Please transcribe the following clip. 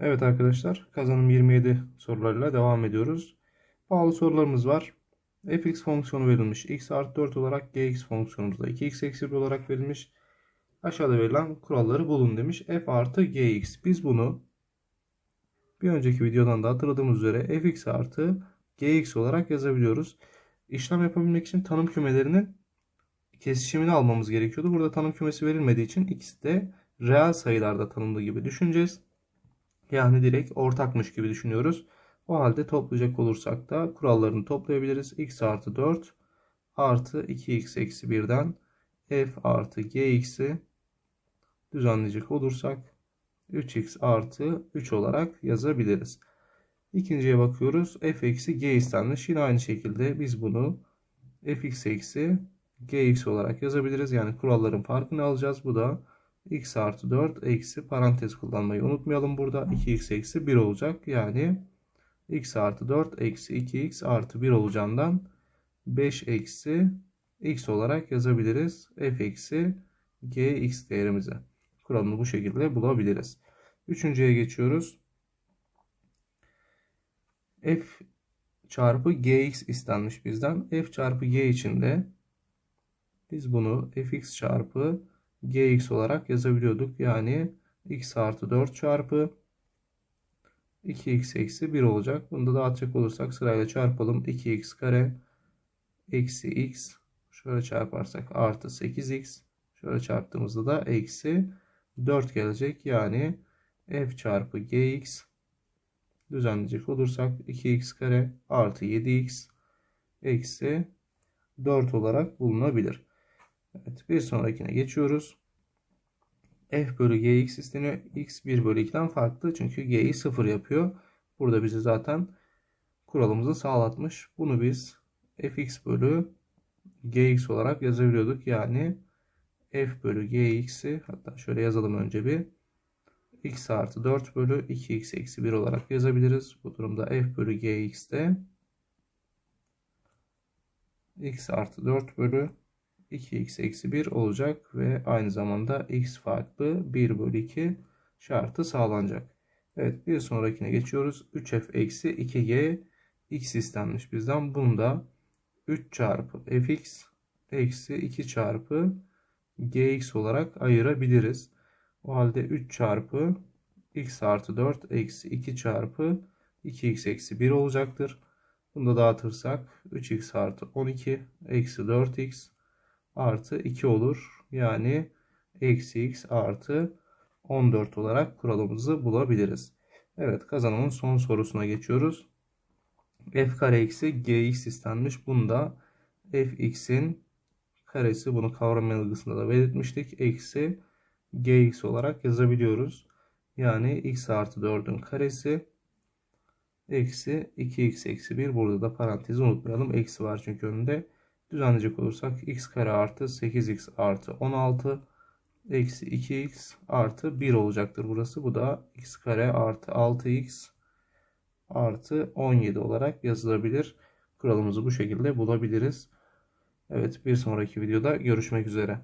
Evet arkadaşlar kazanım 27 sorularıyla devam ediyoruz. Bağlı sorularımız var. fx fonksiyonu verilmiş. x artı 4 olarak gx fonksiyonumuzda 2x eksi 1 olarak verilmiş. Aşağıda verilen kuralları bulun demiş. f artı gx. Biz bunu bir önceki videodan da hatırladığımız üzere fx artı gx olarak yazabiliyoruz. İşlem yapabilmek için tanım kümelerinin kesişimini almamız gerekiyordu. Burada tanım kümesi verilmediği için ikisi de reel sayılarda tanımlı gibi düşüneceğiz. Yani direkt ortakmış gibi düşünüyoruz. O halde toplayacak olursak da kurallarını toplayabiliriz. x artı 4 artı 2x eksi 1'den f artı gx'i düzenleyecek olursak 3x artı 3 olarak yazabiliriz. İkinciye bakıyoruz. f eksi g istenmiş. Yine aynı şekilde biz bunu fx eksi gx olarak yazabiliriz. Yani kuralların farkını alacağız. Bu da x artı 4 eksi parantez kullanmayı unutmayalım burada. 2x eksi 1 olacak. Yani x artı 4 eksi 2x artı 1 olacağından 5 eksi x olarak yazabiliriz. f eksi gx değerimize. Kuralını bu şekilde bulabiliriz. Üçüncüye geçiyoruz. f çarpı gx istenmiş bizden. f çarpı g için de biz bunu fx çarpı gx olarak yazabiliyorduk. Yani x artı 4 çarpı 2x eksi 1 olacak. Bunu da dağıtacak olursak sırayla çarpalım. 2x kare eksi x şöyle çarparsak artı 8x şöyle çarptığımızda da eksi 4 gelecek. Yani f çarpı gx düzenleyecek olursak 2x kare artı 7x eksi 4 olarak bulunabilir. Evet bir sonrakine geçiyoruz. f bölü gx isteniyor. x 1 bölü 2'den farklı çünkü g'yi 0 yapıyor. Burada bize zaten kuralımızı sağlatmış. Bunu biz fx bölü gx olarak yazabiliyorduk. Yani f bölü gx'i hatta şöyle yazalım önce bir x artı 4 bölü 2x eksi 1 olarak yazabiliriz. Bu durumda f bölü gx'te x artı 4 bölü 2x eksi 1 olacak ve aynı zamanda x farklı 1 bölü 2 şartı sağlanacak. Evet bir sonrakine geçiyoruz. 3f eksi 2g x istenmiş bizden. Bunu da 3 çarpı fx eksi 2 çarpı gx olarak ayırabiliriz. O halde 3 çarpı x artı 4 eksi 2 çarpı 2x eksi 1 olacaktır. Bunu da dağıtırsak 3x artı 12 eksi 4x artı 2 olur. Yani eksi x artı 14 olarak kuralımızı bulabiliriz. Evet kazanımın son sorusuna geçiyoruz. f kare eksi gx istenmiş. Bunda fx'in karesi bunu kavram yanılgısında da belirtmiştik. Eksi gx olarak yazabiliyoruz. Yani x artı 4'ün karesi eksi 2x eksi 1. Burada da parantezi unutmayalım. Eksi var çünkü önünde. Düzenleyecek olursak x kare artı 8x artı 16 eksi 2x artı 1 olacaktır burası. Bu da x kare artı 6x artı 17 olarak yazılabilir. Kuralımızı bu şekilde bulabiliriz. Evet bir sonraki videoda görüşmek üzere.